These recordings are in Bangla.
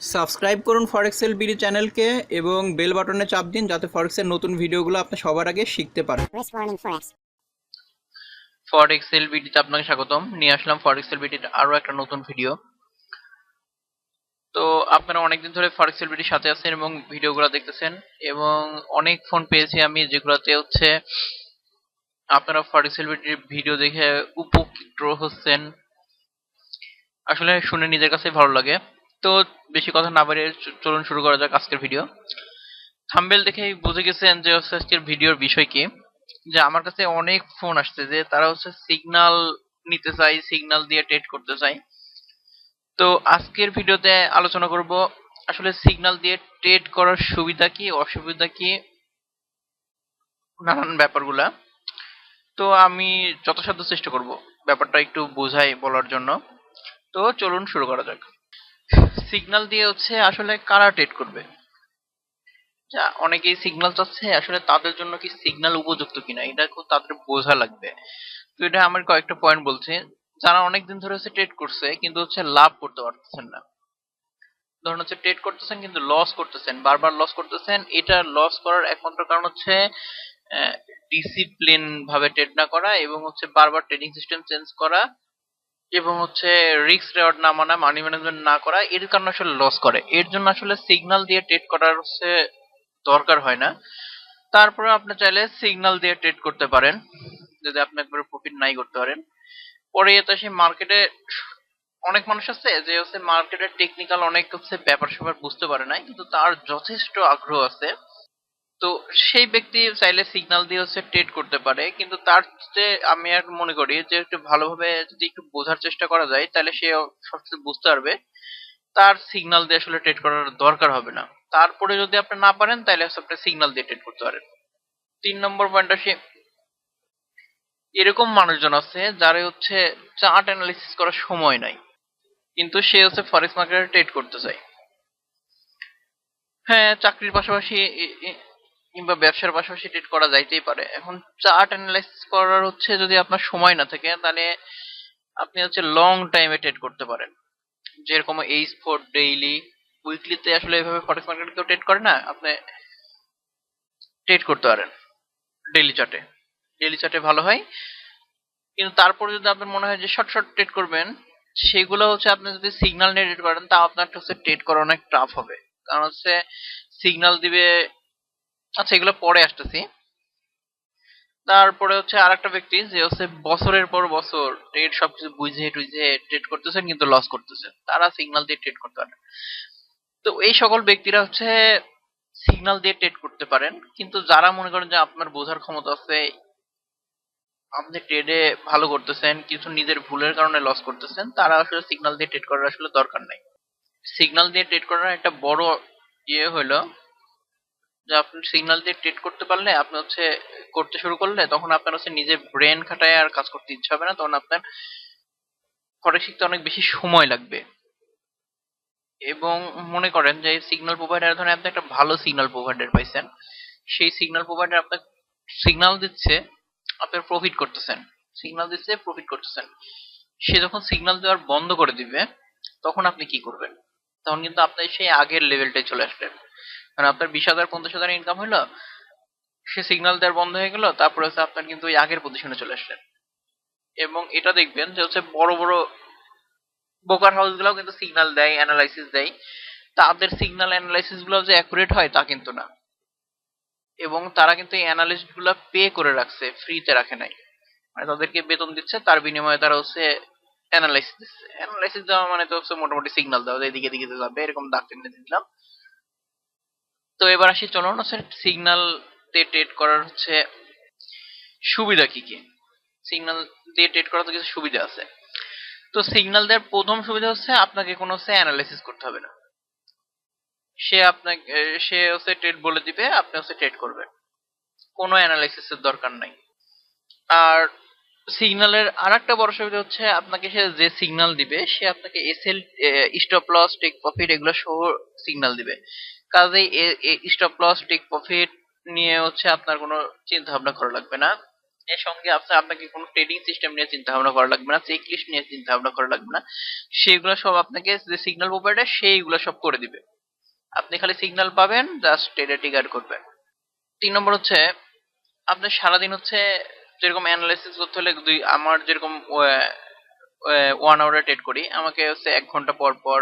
সাবস্ক্রাইব করুন ফরেক্সেল বিডি চ্যানেলকে এবং বেল বাটনে চাপ দিন যাতে ফরেক্সের নতুন ভিডিওগুলো আপনি সবার আগে শিখতে পারেন। Risk Warning Forex. ফরেক্স আপনাকে স্বাগতম। নিয়ে আসলাম ফরেক্স এলবিডির আরও একটা নতুন ভিডিও। তো আপনারা অনেকদিন ধরে ফরেক্স এলবিডির সাথে আছেন এবং ভিডিওগুলো দেখতেছেন এবং অনেক ফোন পেয়েছি আমি যেগুলোতে হচ্ছে আপনারা ফরেক্স এলবিডির ভিডিও দেখে উপকৃত হচ্ছেন। আসলে শুনে নিজের কাছে ভালো লাগে। তো বেশি কথা না বাড়িয়ে চলুন শুরু করা যাক আজকের ভিডিও থাম্বেল দেখে বুঝে গেছেন যে হচ্ছে আজকের ভিডিওর বিষয় কি। যে আমার কাছে অনেক ফোন আসছে যে তারা হচ্ছে সিগন্যাল নিতে চাই সিগন্যাল দিয়ে ট্রেড করতে চাই তো আজকের ভিডিওতে আলোচনা করব, আসলে সিগনাল দিয়ে ট্রেড করার সুবিধা কি, অসুবিধা কি, নানান ব্যাপারগুলা। তো আমি যথাসাধ্য চেষ্টা করব ব্যাপারটা একটু বোঝাই বলার জন্য। তো চলুন শুরু করা যাক। সিগন্যাল দিয়ে হচ্ছে আসলে কারা ট্রেড করবে? যা অনেকেই সিগন্যাল চাচ্ছে, আসলে তাদের জন্য কি সিগনাল উপযুক্ত কিনা, এটা খুব তাদের বোঝা লাগবে। তো এটা আমার কয়েকটা পয়েন্ট বলছে। যারা অনেকদিন ধরে হচ্ছে ট্রেড করছে, কিন্তু হচ্ছে লাভ করতে পারতেছেন না। ধরুন হচ্ছে ট্রেড করতেছেন, কিন্তু লস করতেছেন, বারবার লস করতেছেন, এটা লস করার একমাত্র কারণ হচ্ছে ডিসিপ্লিন ভাবে ট্রেড না করা এবং হচ্ছে বারবার ট্রেডিং সিস্টেম চেঞ্জ করা এবং হচ্ছে রিস্ক রেওয়ার্ড না মানা মানি ম্যানেজমেন্ট না করা, এর কারণে আসলে লস করে। এর জন্য আসলে সিগন্যাল দিয়ে ট্রেড করার হচ্ছে দরকার হয় না। তারপরে আপনি চাইলে সিগন্যাল দিয়ে ট্রেড করতে পারেন, যদি আপনি একবার প্রফিট নাই করতে পারেন। পরে এতে সেই মার্কেটে অনেক মানুষ আছে যে হচ্ছে মার্কেটের টেকনিক্যাল অনেক হচ্ছে ব্যাপার স্যাপার বুঝতে পারে না কিন্তু তার যথেষ্ট আগ্রহ আছে। তো সেই ব্যক্তি চাইলে সিগন্যাল দিয়ে হচ্ছে ট্রেড করতে পারে, কিন্তু তার যে আমি আর মনে করি যে একটু ভালোভাবে যদি একটু বোঝার চেষ্টা করা যায়, তাহলে সে সবকিছু বুঝতে পারবে। তার সিগনাল দিয়ে আসলে ট্রেড করার দরকার হবে না। তারপরে যদি আপনি না পারেন, তাহলে আপনি সিগন্যাল দিয়ে ট্রেড করতে পারেন। তিন নম্বর পয়েন্ট আসে, এরকম মানুষজন আছে যারা হচ্ছে চার্ট অ্যানালিসিস করার সময় নাই, কিন্তু সে হচ্ছে ফরেক্স মার্কেটে ট্রেড করতে চায়। হ্যাঁ চাকরির পাশাপাশি কিংবা ব্যবসার পাশাপাশি ট্রেড করা যাইতেই পারে। এখন চার্ট অ্যানালাইসিস করার হচ্ছে যদি আপনার সময় না থাকে, তাহলে আপনি হচ্ছে লং টাইমে ট্রেড করতে পারেন। যেরকম এইচ ফোর ডেইলি উইকলিতে আসলে এভাবে ফরেক্স মার্কেট কেউ ট্রেড করে না, আপনি ট্রেড করতে পারেন ডেইলি চার্টে ডেইলি চার্টে ভালো হয়। কিন্তু তারপরে যদি আপনার মনে হয় যে শর্ট শর্ট ট্রেড করবেন, সেগুলো হচ্ছে আপনি যদি সিগনাল নিয়ে ট্রেড করেন, তা আপনার হচ্ছে ট্রেড করা অনেক টাফ হবে। কারণ হচ্ছে সিগন্যাল দিবে আচ্ছা এগুলো পরে আসতেছি। তারপরে হচ্ছে আরেকটা ব্যক্তি, যে হচ্ছে বছরের পর বছর ট্রেড সবকিছু বুঝে টুঝে ট্রেড করতেছেন কিন্তু লস করতেছেন তারা সিগন্যাল দিয়ে ট্রেড করতে পারে তো এই সকল ব্যক্তিরা হচ্ছে সিগন্যাল দিয়ে ট্রেড করতে পারেন, কিন্তু যারা মনে করেন যে আপনার বোঝার ক্ষমতা আছে, আপনি ট্রেডে ভালো করতেছেন, কিছু নিজের ভুলের কারণে লস করতেছেন, তারা আসলে সিগনাল দিয়ে ট্রেড করার আসলে দরকার নাই। সিগনাল দিয়ে ট্রেড করার একটা বড় ইয়ে হলো যে আপনি সিগন্যাল দিয়ে ট্রেড করতে পারলে, আপনি হচ্ছে করতে শুরু করলে তখন আপনার হচ্ছে নিজে ব্রেন খাটায় আর কাজ করতে ইচ্ছা হবে না, তখন আপনার ফরেক্স শিখতে অনেক বেশি সময় লাগবে। এবং মনে করেন যে সিগন্যাল প্রোভাইডার ধরেন আপনি একটা ভালো সিগন্যাল প্রোভাইডার পাইছেন। সেই সিগন্যাল প্রোভাইডার আপনার সিগন্যাল দিচ্ছে, আপনার প্রফিট করতেছেন। সিগন্যাল দিচ্ছে প্রফিট করতেছেন। সে যখন সিগন্যাল দেওয়ার বন্ধ করে দিবে, তখন আপনি কি করবেন? তখন কিন্তু আপনি সেই আগের লেভেলটায় চলে আসবেন মানে আপনার বিশ হাজার, পঞ্চাশ হাজার ইনকাম হলো সে সিগন্যাল দেওয়ার বন্ধ হয়ে গেল, তারপরে হচ্ছে আপনার কিন্তু ওই আগের পজিশনে চলে আসলেন। এবং এটা দেখবেন যে হচ্ছে বড় বড় বোকার হাউস গুলাও কিন্তু সিগন্যাল দেয় অ্যানালাইসিস দেয়। তাদের সিগন্যাল অ্যানালাইসিসগুলো যে অ্যাকুরেট হয় তা কিন্তু না। এবং তারা কিন্তু এই অ্যানালিস্টগুলা পে করে রাখছে ফ্রিতে রাখে নাই। মানে তাদেরকে বেতন দিচ্ছে, তার বিনিময়ে তারা হচ্ছে অ্যানালাইসিস দিচ্ছে। অ্যানালাইসিস দেওয়া মানে তো হচ্ছে মোটামুটি সিগন্যাল দেওয়া এদিকে এদিকে যাবে, এরকম দাগ টেনে দিলাম। তো এবার আসি চলুন হচ্ছে সিগন্যাল দিয়ে ট্রেড করার হচ্ছে সুবিধা কি কি? সিগন্যাল দিয়ে ট্রেড করার তো কিছু সুবিধা আছে। তো সিগন্যাল দেওয়ার প্রথম সুবিধা হচ্ছে আপনাকে কোনো হচ্ছে অ্যানালাইসিস করতে হবে না। সে আপনাকে, সে হচ্ছে ট্রেড বলে দিবে, আপনি হচ্ছে ট্রেড করবেন। কোনো অ্যানালাইসিসের দরকার নাই। আর সিগন্যালের আর একটা বড় সুবিধা হচ্ছে আপনাকে সে যে সিগন্যাল দিবে, সে আপনাকে SL stop loss take profit এগুলো সহ সিগন্যাল দিবে। কাজেই স্টপ লস টেক প্রফিট নিয়ে হচ্ছে আপনার কোনো চিন্তা ভাবনা করা লাগবে না। এর সঙ্গে আপনি আপনাকে কোনো ট্রেডিং সিস্টেম নিয়ে চিন্তা ভাবনা করা লাগবে না চেক লিস্ট নিয়ে চিন্তা ভাবনা করা লাগবে না। সেগুলো সব আপনাকে যে সিগন্যাল প্রোভাইডার সেইগুলো সব করে দিবে। আপনি খালি সিগন্যাল পাবেন জাস্ট ট্রেডে ট্রিগার করবেন। তিন নম্বর হচ্ছে আপনি সারাদিন হচ্ছে যেরকম অ্যানালাইসিস করতে হলে দুই, আমার যেরকম ওয়ান আওয়ারে ট্রেড করি, আমাকে হচ্ছে এক ঘণ্টা পর পর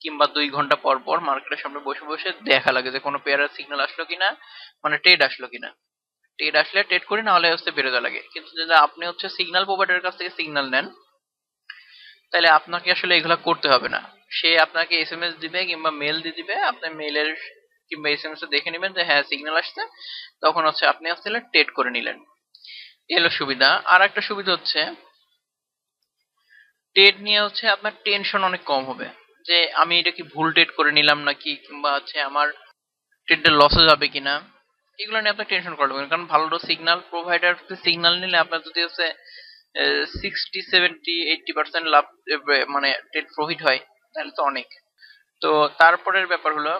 কিংবা দুই ঘণ্টা পর পর মার্কেটের সামনে বসে বসে দেখা লাগে যে কোনো পেয়ারের সিগন্যাল আসলো কিনা মানে ট্রেড আসলো কিনা। ট্রেড আসলে ট্রেড করি, না হলে হচ্ছে বেরোতে লাগে। কিন্তু যদি আপনি হচ্ছে সিগন্যাল প্রোভাইডারের কাছ থেকে সিগন্যাল নেন, তাহলে আপনাকে আসলে এগুলো করতে হবে না। সে আপনাকে এস এম এস দিবে কিংবা মেল দিয়ে দিবে, আপনি মেলের কিংবা এস এম এস দেখে নেবেন যে হ্যাঁ সিগন্যাল আসছে। তখন হচ্ছে আপনি আসলে ট্রেড করে নিলেন। এলো সুবিধা। আর একটা সুবিধা হচ্ছে ট্রেড নিয়ে হচ্ছে আপনার টেনশন অনেক কম হবে। যে আমি এটা কি ভুল ট্রেড করে নিলাম নাকি কিংবা হচ্ছে আমার ট্রেডটা লসে যাবে কিনা, এগুলো নিয়ে আপনার টেনশন করা লাগবে কারণ ভালো সিগন্যাল প্রোভাইডার সিগন্যাল নিলে আপনার যদি হচ্ছে সিক্সটি সেভেন্টি এইটটি পার্সেন্ট লাভ মানে ট্রেড প্রফিট হয়, তাহলে তো অনেক। তো তারপরের ব্যাপার হলো,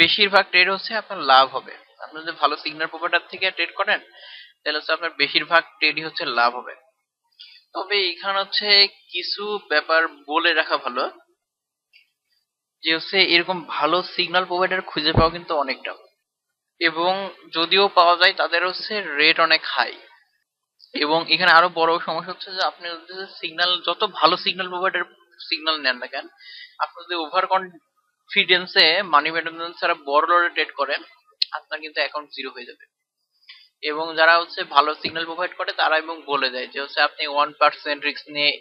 বেশিরভাগ ট্রেড হচ্ছে আপনার লাভ হবে। আপনি যদি ভালো সিগনাল প্রোভাইডার থেকে ট্রেড করেন, তাহলে হচ্ছে আপনার বেশিরভাগ ট্রেডই হচ্ছে লাভ হবে। তবে এখানে হচ্ছে কিছু ব্যাপার বলে রাখা ভালো, যে হচ্ছে এরকম ভালো সিগন্যাল প্রোভাইডার খুঁজে পাওয়া কিন্তু অনেক টাফ এবং যদিও পাওয়া যায়, তাদের হচ্ছে রেট অনেক হাই এবং এখানে আরও বড় সমস্যা হচ্ছে যে, আপনি সিগন্যাল যত ভালো সিগন্যাল প্রোভাইডার সিগন্যাল নেন না কেন, আপনি যদি ওভার কনফিডেন্সে মানি ম্যানেজমেন্ট ছাড়া বড় লটে ট্রেড করেন, আপনার কিন্তু অ্যাকাউন্ট জিরো হয়ে যাবে। এবং যারা হচ্ছে ভালো সিগন্যাল প্রোভাইড করে, তারা এবং বলে দেয় যে হচ্ছে আপনি ওয়ান পার্সেন্ট রিস্ক নিয়ে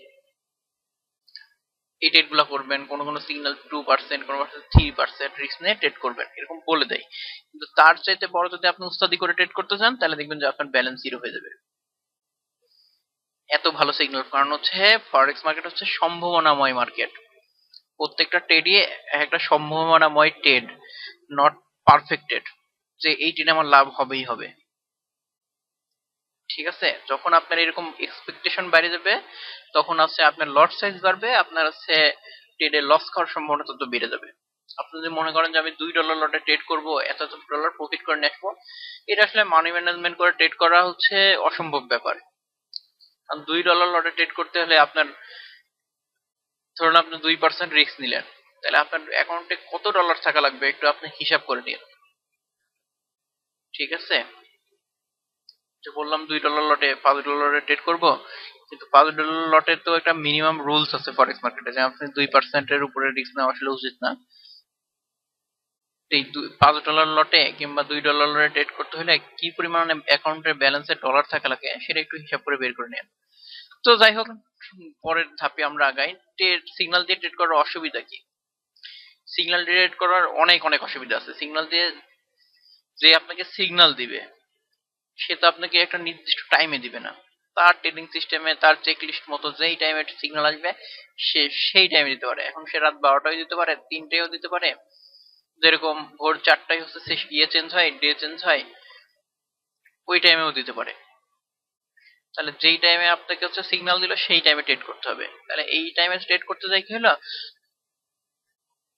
এই ট্রেডগুলো করবেন, কোনো কোনো সিগন্যাল টু পার্সেন্ট কোনো থ্রি পার্সেন্ট রিস্ক নিয়ে ট্রেড করবেন, এরকম বলে দেয়। কিন্তু তার চাইতে বড় যদি আপনি উস্তাদি করে ট্রেড করতে চান, তাহলে দেখবেন যে আপনার ব্যালেন্স জিরো হয়ে যাবে। এত ভালো সিগন্যাল কারণ হচ্ছে ফরেক্স মার্কেট হচ্ছে সম্ভাবনাময় মার্কেট প্রত্যেকটা ট্রেডই একটা সম্ভাবনাময় ট্রেড নট পারফেক্টেড যে এই ট্রেডে আমার লাভ হবেই হবে। ঠিক আছে? যখন আপনার এরকম এক্সপেকটেশন বেড়ে যাবে, তখন হচ্ছে আপনার লট সাইজ বাড়বে, আপনার হচ্ছে ট্রেডে লস খাওয়ার সম্ভাবনা তত বেড়ে যাবে। আপনি যদি মনে করেন যে আমি দুই ডলার লটে ট্রেড করব, এত এত ডলার প্রফিট করে নিয়ে আসব এটা আসলে মানি ম্যানেজমেন্ট করে ট্রেড করা হচ্ছে অসম্ভব ব্যাপার। কারণ দুই ডলার লটে ট্রেড করতে হলে আপনার, ধরুন আপনি দুই পার্সেন্ট রিস্ক নিলেন, তাহলে আপনার অ্যাকাউন্টে কত ডলার থাকা লাগবে একটু আপনি হিসাব করে নিন। ঠিক আছে? যে বললাম দুই ডলার লটে পাঁচ ডলারে ট্রেড করব, কিন্তু পাঁচ ডলার লটের তো একটা মিনিমাম রুলস আছে ফরেক্স মার্কেটে যে আপনি দুই পার্সেন্টের উপরে রিস্ক নেওয়া আসলে উচিত না। এই দুই- পাঁচ ডলার লটে কিংবা দুই ডলার লটে ট্রেড করতে হলে কি পরিমাণে অ্যাকাউন্টের ব্যালেন্সে ডলার থাকা লাগে, সেটা একটু হিসাব করে বের করে নেন। তো যাই হোক, পরের ধাপে আমরা আগাই। ট্রেড সিগন্যাল দিয়ে ট্রেড করার অসুবিধা কি? সিগন্যাল দিয়ে ট্রেড করার অনেক অনেক অসুবিধা আছে। সিগন্যাল দিয়ে যে আপনাকে সিগন্যাল দিবে সে তো আপনাকে একটা নির্দিষ্ট টাইমে দিবে না। তার ট্রেডিং সিস্টেমে তার চেক লিস্ট মতো যেই টাইমে সিগন্যাল আসবে, সে সেই টাইমে দিতে পারে। এখন সে রাত বারোটায় দিতে পারে তিনটেও দিতে পারে। যেরকম ভোর চারটায় হচ্ছে সে ইয়ে চেঞ্জ হয় ডে চেঞ্জ হয়, ওই টাইমেও দিতে পারে। তাহলে যেই টাইমে আপনাকে হচ্ছে সিগন্যাল দিল, সেই টাইমে ট্রেড করতে হবে। তাহলে এই টাইমে ট্রেড করতে যাই কি হলো?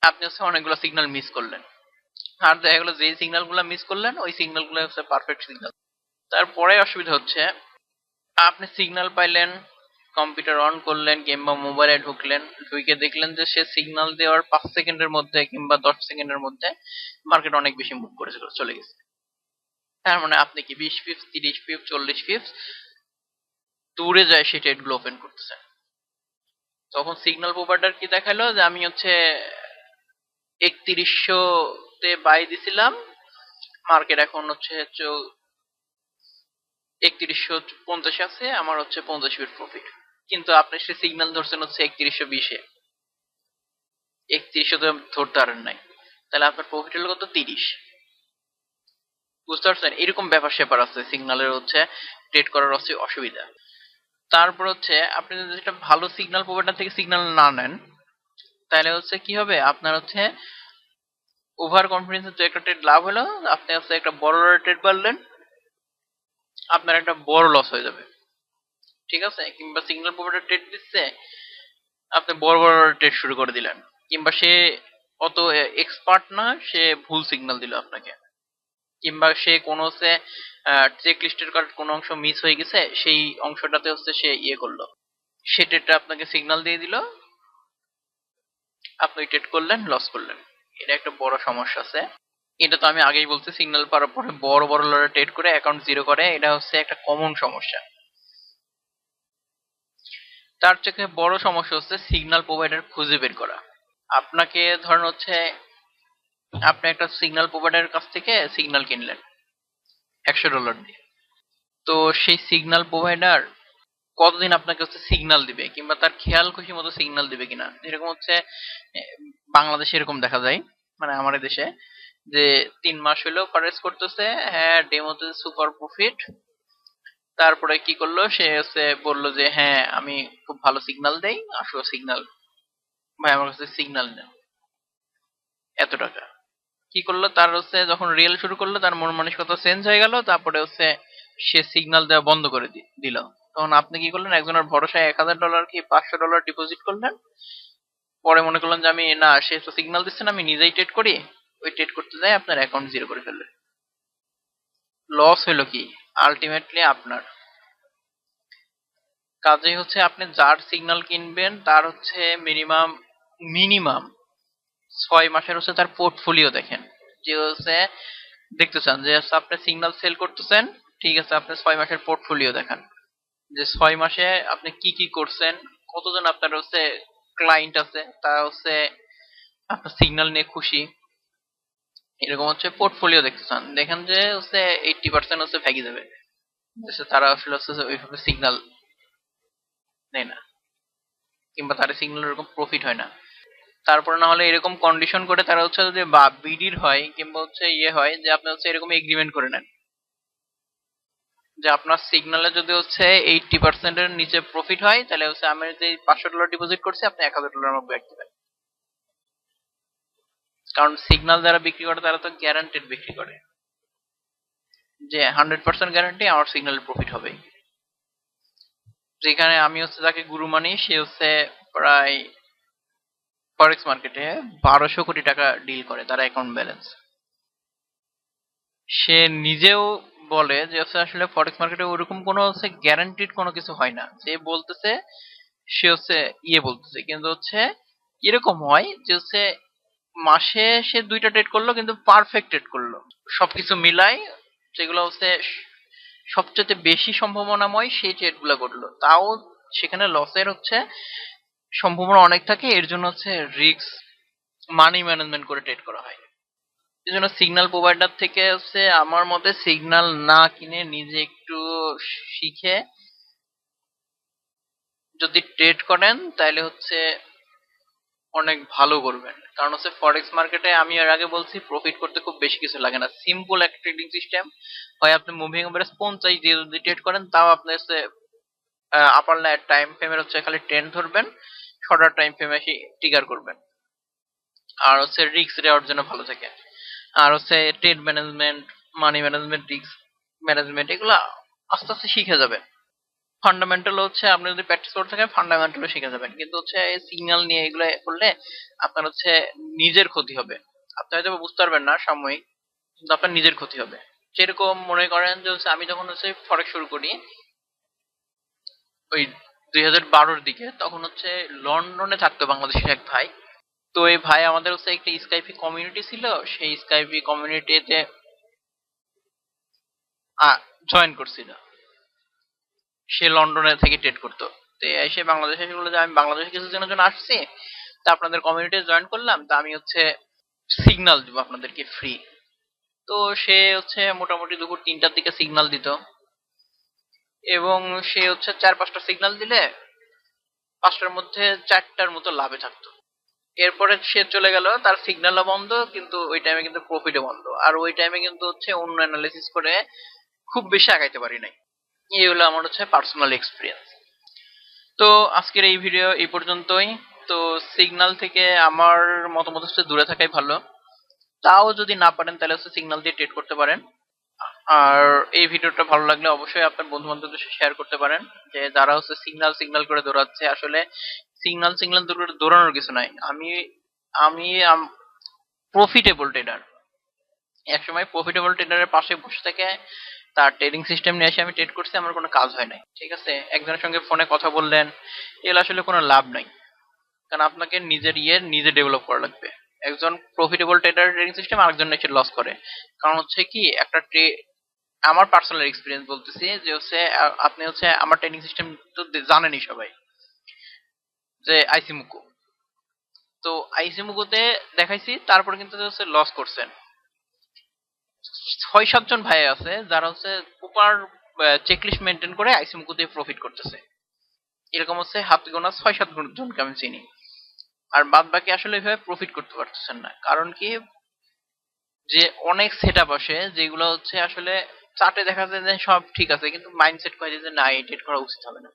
আপনি হচ্ছে অনেকগুলো সিগন্যাল মিস করলেন। আর দেখা গেলো, যেই সিগন্যালগুলো মিস করলেন, ওই সিগন্যালগুলো হচ্ছে পারফেক্ট সিগন্যাল তারপরে অসুবিধা হচ্ছে, আপনি সিগন্যাল পাইলেন কম্পিউটার অন করলেন কিংবা মোবাইলে ঢুকলেন, ঢুকে দেখলেন যে সে সিগন্যাল দেওয়ার পাঁচ সেকেন্ডের মধ্যে কিংবা দশ সেকেন্ডের মধ্যে মার্কেট অনেক বেশি মুভ করে চলে গেছে। তার মানে আপনি কি বিশ পিপস তিরিশ পিপস চল্লিশ পিপস দূরে যায় সেই ট্রেডগুলো ওপেন করতেছেন তখন সিগন্যাল প্রোভাইডার কি দেখাল যে আমি হচ্ছে একত্রিশশো তে বাই দিছিলাম মার্কেট এখন হচ্ছে একত্রিশশো পঞ্চাশ আছে, আমার হচ্ছে পঞ্চাশ ফিট প্রফিট কিন্তু আপনি সে সিগন্যাল ধরছেন হচ্ছে একত্রিশশো বিশে। একত্রিশশো তো ধরতে পারেন নাই। তাহলে আপনার প্রফিট হলো কত? তিরিশ। বুঝতে পারছেন? এরকম ব্যাপার স্যাপার আছে সিগন্যালের হচ্ছে ট্রেড করার হচ্ছে অসুবিধা। তারপর হচ্ছে আপনি যদি একটা ভালো সিগন্যাল প্রোভাইডার থেকে সিগন্যাল না নেন, তাহলে হচ্ছে কি হবে? আপনার হচ্ছে ওভার কনফিডেন্সের তো একটা ট্রেড লাভ হলো, আপনি হচ্ছে একটা বড় ট্রেড পারলেন আপনার একটা বড় লস হয়ে যাবে। ঠিক আছে? কিংবা সিগন্যাল প্রোভাইডার ট্রেড দিচ্ছে, আপনি বড় বড় ট্রেড শুরু করে দিলেন। কিংবা সে অত এক্সপার্ট না, সে ভুল সিগন্যাল দিল আপনাকে। কিংবা সে কোনো হচ্ছে চেক লিস্টের কার্ড কোনো অংশ মিস হয়ে গেছে, সেই অংশটাতে হচ্ছে সে ইয়ে করল। সে ট্রেডটা আপনাকে সিগন্যাল দিয়ে দিল। আপনি ট্রেড করলেন লস করলেন। এটা একটা বড় সমস্যা আছে। এটা তো আমি আগেই বলছি সিগন্যাল পাওয়ার পরে বড় বড় লড়ে ট্রেড করে অ্যাকাউন্ট জিরো করে, এটা হচ্ছে একটা কমন সমস্যা। তার থেকে বড় সমস্যা হচ্ছে সিগন্যাল প্রোভাইডার খুঁজে বের করা। আপনাকে ধরেন হচ্ছে, আপনি একটা সিগন্যাল প্রোভাইডারের কাছ থেকে সিগন্যাল কিনলেন, একশো ডলার দিয়ে। তো সেই সিগন্যাল প্রোভাইডার কতদিন আপনাকে হচ্ছে সিগন্যাল দিবে, কিংবা তার খেয়াল খুশি মতো সিগন্যাল দিবে কিনা? যেরকম হচ্ছে, বাংলাদেশে এরকম দেখা যায় মানে আমাদের দেশে। যে তিন মাস হলেও পারেস করতেছে হ্যাঁ ডেমোতে সুপার প্রফিট তারপরে কি করল? সে হচ্ছে বলল যে হ্যাঁ আমি খুব ভালো সিগনাল দেই, আসলে সিগনাল ভাই, আমার কাছে সিগন্যাল নেন এত টাকা। কি করল? তার হচ্ছে যখন রিয়েল শুরু করল, তার মন মানসিকতা চেঞ্জ হয়ে গেল। তারপরে হচ্ছে সে সিগনাল দেওয়া বন্ধ করে দিল। তখন আপনি কি করলেন? একজনের ভরসায় এক হাজার ডলার কি পাঁচশো ডলার ডিপোজিট করলেন? পরে মনে করলেন যে, আমি না, সে তো সিগনাল দিচ্ছে না, আমি নিজেই ট্রেড করি। ওই ট্রেড করতে যাই আপনার অ্যাকাউন্ট জিরো করে ফেলবে। লস হলো কি? আলটিমেটলি আপনার। কাজেই হচ্ছে আপনি যার সিগন্যাল কিনবেন, তার হচ্ছে মিনিমাম মিনিমাম ছয় মাসের হচ্ছে তার পোর্টফোলিও দেখেন। যে হচ্ছে, দেখতে চান যে হচ্ছে আপনি সিগন্যাল সেল করতেছেন, ঠিক আছে, আপনি ছয় মাসের পোর্টফোলিও দেখান। যে ছয় মাসে আপনি কি কি করছেন, কতজন আপনার হচ্ছে ক্লায়েন্ট আছে, তারা হচ্ছে আপনার সিগন্যাল নিয়ে খুশি। এরকম হচ্ছে পোর্টফোলিও দেখতে চান। দেখেন যে হচ্ছে এইটটি পার্সেন্ট হচ্ছে ভেগে যাবে। তারা আসলে হচ্ছে ওইভাবে সিগন্যাল নেয় না। কিংবা তার সিগনাল এরকম প্রফিট হয় না। তারপরে না হলে এরকম কন্ডিশন করে তারা হচ্ছে যদি বা বিডির হয় কিংবা হচ্ছে ইয়ে হয় যে আপনি হচ্ছে এরকম এগ্রিমেন্ট করে নেন। যে আপনার সিগন্যালে যদি হচ্ছে এইটটি পার্সেন্টের নিচে প্রফিট হয়, তাহলে হচ্ছে আমি যে পাঁচশো ডলার ডিপোজিট করছি, আপনি এক হাজার ডলার আমাকে ব্যাক দেবেন। কারণ সিগন্যাল যারা বিক্রি করে, তারা তো গ্যারান্টেড বিক্রি করে। যে হান্ড্রেড পার্সেন্ট গ্যারান্টি আমার সিগন্যালের প্রফিট হবে যেখানে আমি হচ্ছে যাকে গুরু মানি, সে হচ্ছে প্রায় ফরেক্স মার্কেটে বারোশো কোটি টাকা ডিল করে তার অ্যাকাউন্ট ব্যালেন্স সে নিজেও বলে যে হচ্ছে আসলে ফরেক্স মার্কেটে ওরকম কোনো হচ্ছে গ্যারান্টিড কোনো কিছু হয় না। যে বলতেছে, সে হচ্ছে ইয়ে বলতেছে। কিন্তু হচ্ছে এরকম হয় যে হচ্ছে মাসে সে দুইটা ট্রেড করল, কিন্তু পারফেক্ট ট্রেড করল। সবকিছু মিলাই, যেগুলো হচ্ছে সবচেয়ে বেশি সম্ভাবনাময়, সেই ট্রেডগুলো করল তাও সেখানে লসের হচ্ছে সম্ভাবনা অনেক থাকে, এর জন্য হচ্ছে রিস্ক মানি ম্যানেজমেন্ট করে ট্রেড করা হয়। এই জন্য সিগন্যাল প্রোভাইডার থেকে হচ্ছে আমার মতে সিগন্যাল না কিনে নিজে একটু শিখে যদি ট্রেড করেন, তাহলে হচ্ছে অনেক ভালো করবেন। কারণ হচ্ছে ফরেক্স মার্কেটে আমি এর আগে বলছি প্রফিট করতে খুব বেশি কিছু লাগে না। সিম্পল একটা ট্রেডিং সিস্টেম হয় আপনি মুভিং এভারেজ পঞ্চাশ দিয়ে যদি ট্রেড করেন, তাও আপনি হচ্ছে আপার টাইম ফ্রেমের হচ্ছে খালি ট্রেন্ড ধরবেন। শর্টার টাইম ফ্রেমে এসে ট্রিগার করবেন। আর হচ্ছে রিস্ক রেওয়ার জন্য ভালো থাকে। আর হচ্ছে trade management money management risk management এগুলো আস্তে আস্তে শিখে যাবেন। ফান্ডামেন্টাল হচ্ছে আপনি যদি প্র্যাকটিস করতে থাকেন ফান্ডামেন্টালও শিখে যাবেন। কিন্তু হচ্ছে এই সিগন্যাল নিয়ে এগুলো করলে আপনার হচ্ছে নিজের ক্ষতি হবে। আপনি হয়তো বুঝতে পারবেন না সাময়িক, কিন্তু আপনার নিজের ক্ষতি হবে। যেরকম মনে করেন যে হচ্ছে আমি যখন হচ্ছে ফরেক্স শুরু করি, ওই দুই হাজার বারোর দিকে, তখন হচ্ছে লন্ডনে থাকতো বাংলাদেশের এক ভাই। তো এই ভাই আমাদের হচ্ছে একটা স্কাইপি কমিউনিটি ছিল। সেই স্কাইপি কমিউনিটিতে জয়েন করছিল। সে লন্ডনে থেকে ট্রেড করতো। তো এসে বাংলাদেশে এসে বলল যে, আমি বাংলাদেশে কিছুদিনের জন্য আসছি, তা আপনাদের কমিউনিটি জয়েন করলাম, তা আমি হচ্ছে সিগন্যাল দিব আপনাদেরকে ফ্রি তো সে হচ্ছে মোটামুটি দুপুর তিনটার দিকে সিগন্যাল দিত। এবং সে হচ্ছে চার পাঁচটা সিগন্যাল দিলে পাঁচটার মধ্যে চারটার মতো লাভে থাকতো। এরপরে সে চলে গেল, তার সিগন্যালও বন্ধ, কিন্তু ওই টাইমে কিন্তু প্রফিটও বন্ধ। আর ওই টাইমে কিন্তু হচ্ছে অন্য অ্যানালিসিস করে খুব বেশি আগাইতে পারি নাই। এই হলো আমার হচ্ছে পার্সোনাল এক্সপিরিয়েন্স তো আজকের এই ভিডিও এই পর্যন্তই। তো সিগন্যাল থেকে আমার মতামত হচ্ছে দূরে থাকাই ভালো। তাও যদি না পারেন, তাহলে হচ্ছে সিগন্যাল দিয়ে ট্রেড করতে পারেন। আর এই ভিডিওটা ভালো লাগলে অবশ্যই আপনার বন্ধু বান্ধবদের শেয়ার করতে পারেন। যে যারা হচ্ছে সিগন্যাল সিগনাল করে দৌড়াচ্ছে, আসলে সিগন্যাল সিগন্যাল দৌড়ানোর কিছু নাই। আমি আমি প্রফিটেবল ট্রেডার একসময় প্রফিটেবল ট্রেডারের পাশে বসে থেকে তার ট্রেডিং সিস্টেম নিয়ে এসে আমি ট্রেড করছি, আমার কোনো কাজ হয় নাই। ঠিক আছে? একজনের সঙ্গে ফোনে কথা বললেন এগুলো আসলে কোনো লাভ নাই। কারণ আপনাকে নিজের ইয়ে নিজে ডেভেলপ করা লাগবে। একজন প্রফিটেবল ট্রেডার ট্রেডিং সিস্টেম আরেকজন এসে লস করে। কারণ হচ্ছে কি, একটা ট্রে, আমার পার্সোনাল এক্সপিরিয়েন্স বলতেছি যে হচ্ছে আপনি হচ্ছে আমার ট্রেডিং সিস্টেম তো জানেনই সবাই যে আইসি মুকু। তো আইসি মুকুতে দেখাইছি, তারপর কিন্তু হচ্ছে লস করছেন। ছয় সাতজন ভাই আছে, যারা হচ্ছে প্রপার চেকলিস্ট মেনটেন করে আইসি মুকুতে প্রফিট করতেছে। এরকম হচ্ছে হাত গোনা ছয় সাত জনকে আমি চিনি। আর বাদ বাকি আসলে এভাবে প্রফিট করতে পারতেছেন না। কারণ কি, যে অনেক সেট আপ আসে, যেগুলো হচ্ছে আসলে চার্টে দেখা যায় যে সব ঠিক আছে, কিন্তু মাইন্ডসেট করে যে না, এই ট্রেড করা উচিত হবে না।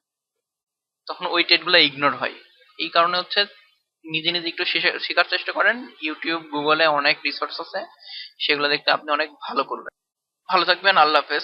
তখন ওই ট্রেডগুলো ইগনোর হয়। এই কারণে হচ্ছে নিজে নিজে একটু শেখা- শেখার চেষ্টা করেন। ইউটিউব গুগলে অনেক রিসোর্স আছে। সেগুলো দেখতে আপনি অনেক ভালো করবেন। ভালো থাকবেন। আল্লাহ হাফেজ।